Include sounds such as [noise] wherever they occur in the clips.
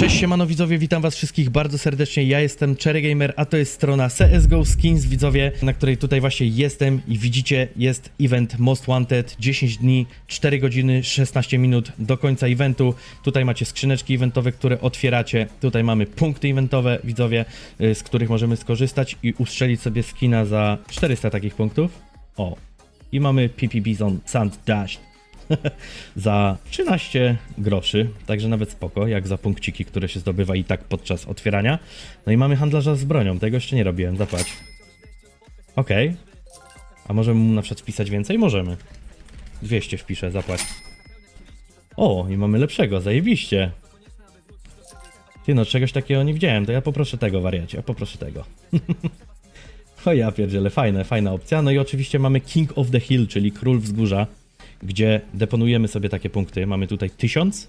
Cześć siemano widzowie, witam was wszystkich bardzo serdecznie, ja jestem Cherry Gamer, a to jest strona CSGO Skins widzowie, na której tutaj właśnie jestem i widzicie jest event Most Wanted, 10 dni, 4 godziny, 16 minut do końca eventu, tutaj macie skrzyneczki eventowe, które otwieracie, tutaj mamy punkty eventowe widzowie, y, z których możemy skorzystać i ustrzelić sobie skina za 400 takich punktów, o. I mamy PP Bison Sand Dash [laughs] za 13 groszy, także nawet spoko, jak za punkciki, które się zdobywa i tak podczas otwierania. No i mamy handlarza z bronią, tego jeszcze nie robiłem, zapłać. Okej. A możemy mu na przykład wpisać więcej? Możemy. 200 wpiszę, zapłać. O, i mamy lepszego, zajebiście. Ty no, czegoś takiego nie widziałem, to ja poproszę tego wariacie, ja poproszę tego. [laughs] o ja pierdzielę, fajne, fajna opcja. No i oczywiście mamy King of the Hill, czyli Król Wzgórza gdzie deponujemy sobie takie punkty. Mamy tutaj 1000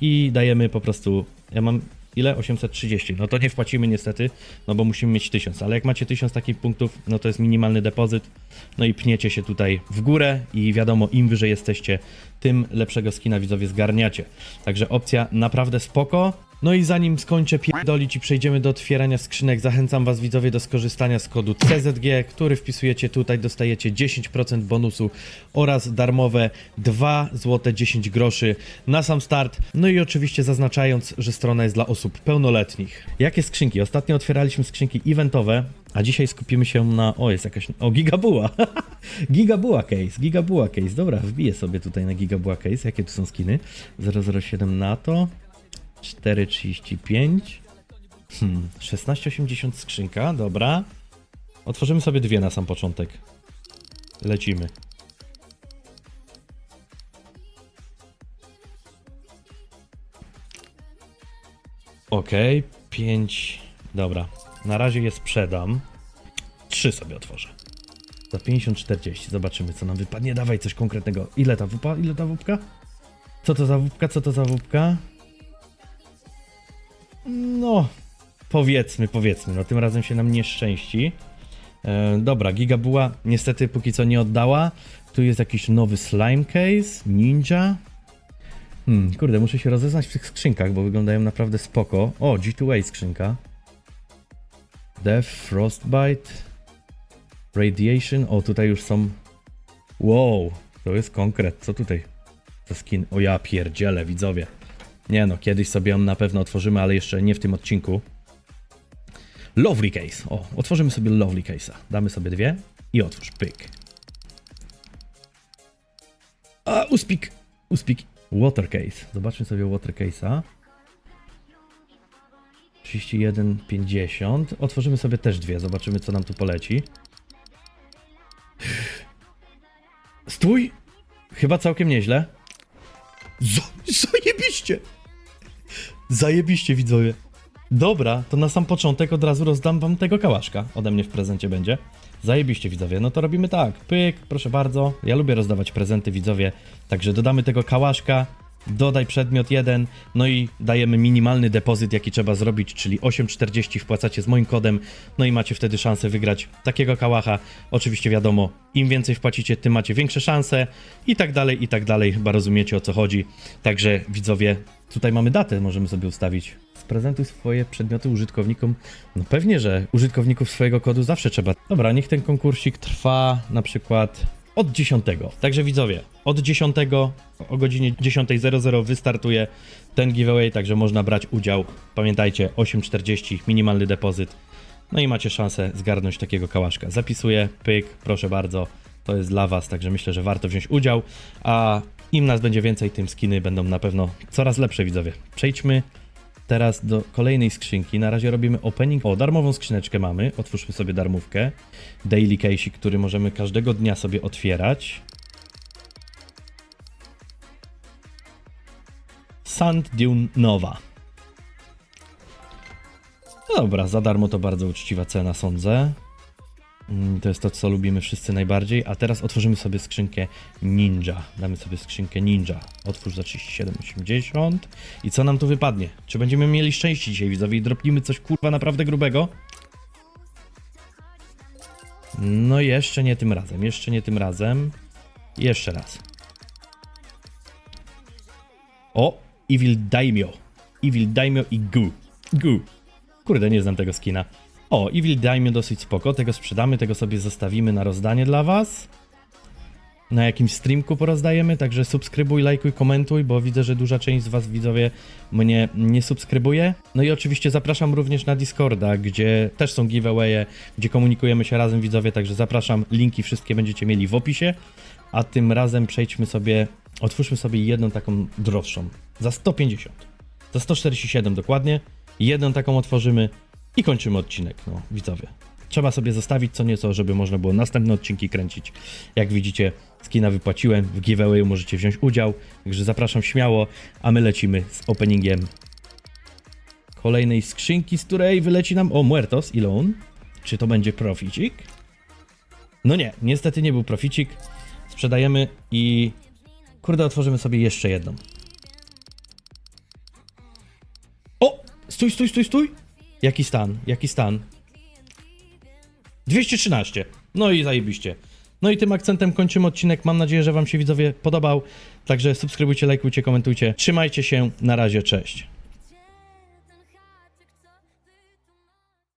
i dajemy po prostu. Ja mam ile? 830. No to nie wpłacimy niestety, no bo musimy mieć 1000, ale jak macie 1000 takich punktów, no to jest minimalny depozyt. No i pniecie się tutaj w górę i wiadomo, im wyżej jesteście, tym lepszego skina widzowie zgarniacie. Także opcja naprawdę spoko. No i zanim skończę pierdolić i przejdziemy do otwierania skrzynek, zachęcam was widzowie do skorzystania z kodu CZG, który wpisujecie tutaj, dostajecie 10% bonusu oraz darmowe 2 zł 10 groszy na sam start. No i oczywiście zaznaczając, że strona jest dla osób pełnoletnich. Jakie skrzynki? Ostatnio otwieraliśmy skrzynki eventowe, a dzisiaj skupimy się na... O, jest jakaś... O, Gigabuła! [laughs] Gigabuła case, Gigabuła case. Dobra, wbiję sobie tutaj na Gigabuła case. Jakie tu są skiny? 007 NATO, 4,35. Hmm, 16,80 skrzynka, dobra. Otworzymy sobie dwie na sam początek. Lecimy. Okej, 5. Dobra, na razie je sprzedam. Trzy sobie otworzę. Za 50-40. Zobaczymy, co nam wypadnie. Dawaj coś konkretnego. Ile ta wupa? Ile ta wupka? Co to za wupka? Co to za wupka? No, powiedzmy, powiedzmy. No tym razem się nam nie szczęści. E, dobra, Gigabuła niestety póki co nie oddała. Tu jest jakiś nowy slime case, ninja. Hmm, kurde, muszę się rozeznać w tych skrzynkach, bo wyglądają naprawdę spoko. O, G2A skrzynka. Death, Frostbite, Radiation. O, tutaj już są... Wow, to jest konkret. Co tutaj za skin? O ja pierdzielę, widzowie. Nie no, kiedyś sobie ją na pewno otworzymy, ale jeszcze nie w tym odcinku. Lovely case. O, otworzymy sobie lovely case'a. Damy sobie dwie i otwórz. Pyk. A, uspik. Uspik. Water case. Zobaczmy sobie water case'a. 31,50. Otworzymy sobie też dwie. Zobaczymy, co nam tu poleci. Stój! Chyba całkiem nieźle. Zajebiście! Zajebiście, widzowie. Dobra, to na sam początek od razu rozdam wam tego kałaszka. Ode mnie w prezencie będzie. Zajebiście, widzowie. No to robimy tak. Pyk, proszę bardzo. Ja lubię rozdawać prezenty, widzowie. Także dodamy tego kałaszka. Dodaj przedmiot jeden, no i dajemy minimalny depozyt, jaki trzeba zrobić, czyli 8,40 wpłacacie z moim kodem, no i macie wtedy szansę wygrać takiego kałacha. Oczywiście wiadomo, im więcej wpłacicie, tym macie większe szanse i tak dalej, i tak dalej. Chyba rozumiecie o co chodzi. Także widzowie, tutaj mamy datę, możemy sobie ustawić. Sprezentuj swoje przedmioty użytkownikom. No pewnie, że użytkowników swojego kodu zawsze trzeba. Dobra, niech ten konkursik trwa na przykład od 10. Także widzowie, od 10 o godzinie 10.00 wystartuje ten giveaway, także można brać udział. Pamiętajcie, 8.40 minimalny depozyt. No i macie szansę zgarnąć takiego kałaszka. Zapisuję, pyk, proszę bardzo. To jest dla Was, także myślę, że warto wziąć udział. A im nas będzie więcej, tym skiny będą na pewno coraz lepsze, widzowie. Przejdźmy teraz do kolejnej skrzynki. Na razie robimy opening. O, darmową skrzyneczkę mamy. Otwórzmy sobie darmówkę. Daily case, który możemy każdego dnia sobie otwierać. Sand Dune Nowa. No dobra, za darmo to bardzo uczciwa cena, sądzę. Mm, To jest to, co lubimy wszyscy najbardziej. A teraz otworzymy sobie skrzynkę Ninja. Damy sobie skrzynkę Ninja. Otwórz za 37,80. I co nam tu wypadnie? Czy będziemy mieli szczęście dzisiaj, widzowie, i dropnimy coś kurwa naprawdę grubego? No jeszcze nie tym razem, jeszcze nie tym razem. Jeszcze raz. O, Evil Daimyo. Evil Daimyo i Gu. Gu. Kurde, nie znam tego skina. O, Evil Daimyo dosyć spoko, tego sprzedamy, tego sobie zostawimy na rozdanie dla was. Na jakimś streamku porozdajemy, także subskrybuj, lajkuj, komentuj, bo widzę, że duża część z was widzowie mnie nie subskrybuje. No i oczywiście zapraszam również na Discorda, gdzie też są giveawaye, gdzie komunikujemy się razem widzowie, także zapraszam, linki wszystkie będziecie mieli w opisie. A tym razem przejdźmy sobie, otwórzmy sobie jedną taką droższą, za 150, za 147 dokładnie. Jedną taką otworzymy i kończymy odcinek, no widzowie. Trzeba sobie zostawić co nieco, żeby można było następne odcinki kręcić. Jak widzicie, skina wypłaciłem, w giveawayu możecie wziąć udział, także zapraszam śmiało, a my lecimy z openingiem kolejnej skrzynki, z której wyleci nam, o Muertos, ile on? Czy to będzie proficik? No nie, niestety nie był proficik. Sprzedajemy i kurde, otworzymy sobie jeszcze jedną. O! Stój, stój, stój, stój! Jaki stan, jaki stan? 213. No i zajebiście. No i tym akcentem kończymy odcinek. Mam nadzieję, że Wam się widzowie podobał. Także subskrybujcie, lajkujcie, komentujcie. Trzymajcie się. Na razie, cześć.